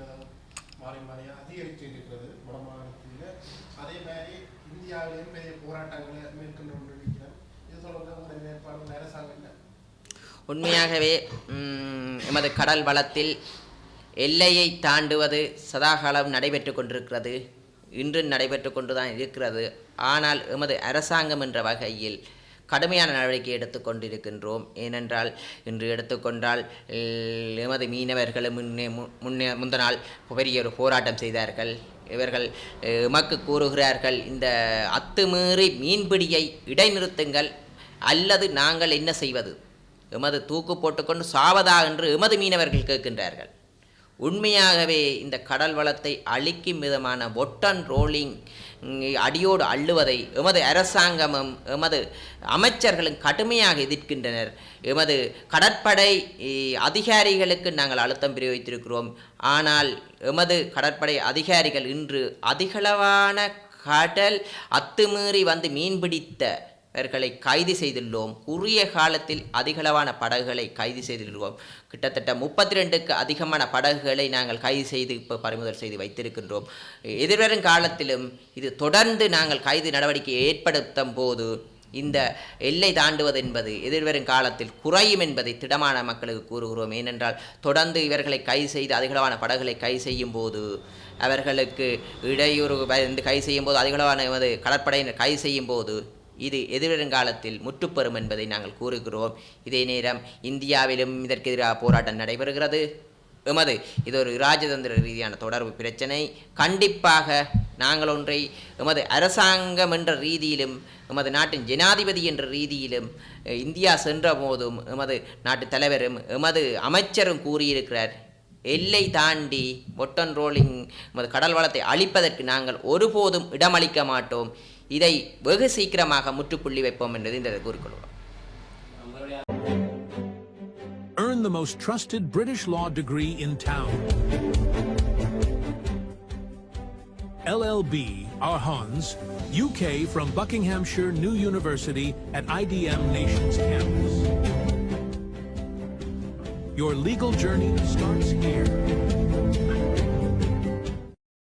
இருக்கிறது மாறி மாறியாக அதிகரித்து இருக்கிறது. வட அதே மாதிரி இந்தியாவிலேயும் பெரிய போராட்டங்களை மேற்கொண்டு கொண்டிருக்கிறோம் இது தொடர்ந்து உங்களுடைய நிலைப்பாடு அரசாங்கம் என்ன உண்மையாகவே எமது கடல் வளத்தில் எல்லையை தாண்டுவது சதாகாலம் நடைபெற்று கொண்டிருக்கிறது. இன்று நடைபெற்று கொண்டுதான் இருக்கிறது. ஆனால் எமது அரசாங்கம் என்ற வகையில் கடுமையான நடவடிக்கை எடுத்துக்கொண்டிருக்கின்றோம் ஏனென்றால் இன்று எடுத்துக்கொண்டால் எமது மீனவர்களும் முன்னே மு- முன்னே முந்த நாள் பெரிய ஒரு போராட்டம் செய்தார்கள். இவர்கள் எமக்கு கூறுகிறார்கள் இந்த அத்துமீறி மீன்பிடியை இடைநிறுத்துங்கள் அல்லது நாங்கள் என்ன செய்வது? எமது தூக்கு போட்டுக்கொண்டு சாவதா என்று எமது மீனவர்கள் கேட்கின்றார்கள். உண்மையாகவே இந்த கடல் வளத்தை அழிக்கும் விதமான ஒட்டன் ரோலிங் அடியோடு அள்ளுவதை எமது அரசாங்கமும் எமது அமைச்சர்களும் கடுமையாக எதிர்க்கின்றனர். எமது கடற்படை அதிகாரிகளுக்கு நாங்கள் அழுத்தம் பிரயோகித்திருக்கிறோம். ஆனால் எமது கடற்படை அதிகாரிகள் இன்று அதிகளவான கடல் அத்துமீறி வந்து மீன்பிடித்த இவர்களை கைது செய்துள்ளோம். உரிய காலத்தில் அதிகளவான படகுகளை கைது செய்துள்ளோம். கிட்டத்தட்ட முப்பத்தி ரெண்டுக்கு அதிகமான படகுகளை நாங்கள் கைது செய்து இப்போ பறிமுதல் செய்து வைத்திருக்கின்றோம். எதிர்வரும் காலத்திலும் இது தொடர்ந்து நாங்கள் கைது நடவடிக்கை ஏற்படுத்தும் போது இந்த எல்லை தாண்டுவது என்பது எதிர்வரும் காலத்தில் குறையும் என்பதை திடமான மக்களுக்கு கூறுகிறோம். ஏனென்றால் தொடர்ந்து இவர்களை கைது செய்து அதிகளவான படகுகளை கைது செய்யும் போது அவர்களுக்கு இடையூறு வந்து கைது செய்யும் போது அதிகளவான கடற்படையினர் கைது செய்யும் போது இது எதிர்காலத்தில் முற்றுப்பெறும் என்பதை நாங்கள் கூறுகிறோம். இதே நேரம் இந்தியாவிலும் இதற்கு எதிராக போராட்டம் நடைபெறுகிறது. எமது இது ஒரு ராஜதந்திர ரீதியான தொடர்பு பிரச்சனை. கண்டிப்பாக நாங்கள் ஒன்றை எமது அரசாங்கம் என்ற ரீதியிலும் எமது நாட்டின் ஜனாதிபதி என்ற ரீதியிலும் இந்தியா சென்ற போதும் எமது நாட்டு தலைவரும் எமது அமைச்சரும் கூறியிருக்கிறார். எல்லை தாண்டி ஒட்டன் ரோலிங் எமது கடல் வளத்தை அழிப்பதற்கு நாங்கள் ஒருபோதும் இடமளிக்க மாட்டோம். இதை வெகு சீக்கிரமாக முற்றுப்புள்ளி வைப்போம் என்பதை இந்த கூறிக்கொள்வோம் Earn the most trusted British law degree in town. LLB, our Hans, UK from Buckinghamshire New University at IDM Nations campus. Your legal journey starts here.